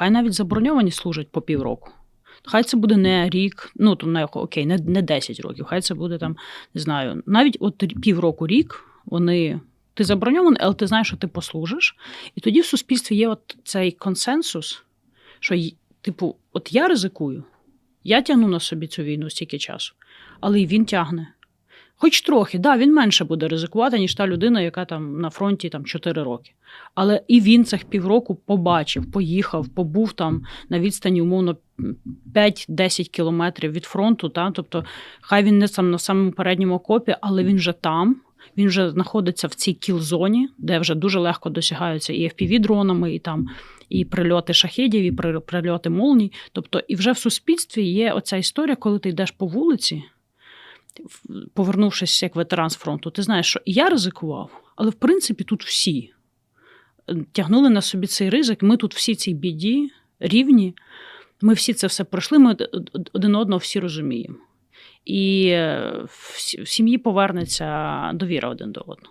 хай навіть заброньовані служать по півроку. Хай це буде не рік, ну то не окей, не, не 10 років, хай це буде там, не знаю, навіть от півроку рік вони. Ти заброньований, але ти знаєш, що ти послужиш. І тоді в суспільстві є от цей консенсус, що, типу, от я ризикую, я тягну на собі цю війну стільки часу, але і він тягне. Хоч трохи, да, він менше буде ризикувати, ніж та людина, яка там на фронті там 4 роки. Але і він цих півроку побачив, поїхав, побув там на відстані, умовно, 5-10 кілометрів від фронту. Та? Тобто, хай він не там на самому передньому окопі, але він вже там. Він вже знаходиться в цій кіл-зоні, де вже дуже легко досягаються і FPV-дронами, і там і прильоти шахедів, і при- прильоти молній. Тобто, і вже в суспільстві є оця історія, коли ти йдеш по вулиці, повернувшись як ветеран з фронту, ти знаєш, що я ризикував, але в принципі тут всі е, тягнули на собі цей ризик. Ми тут всі цій біді рівні. Ми всі це все пройшли, ми од- од- один одного всі розуміємо. І е, в сім'ї повернеться довіра один до одного.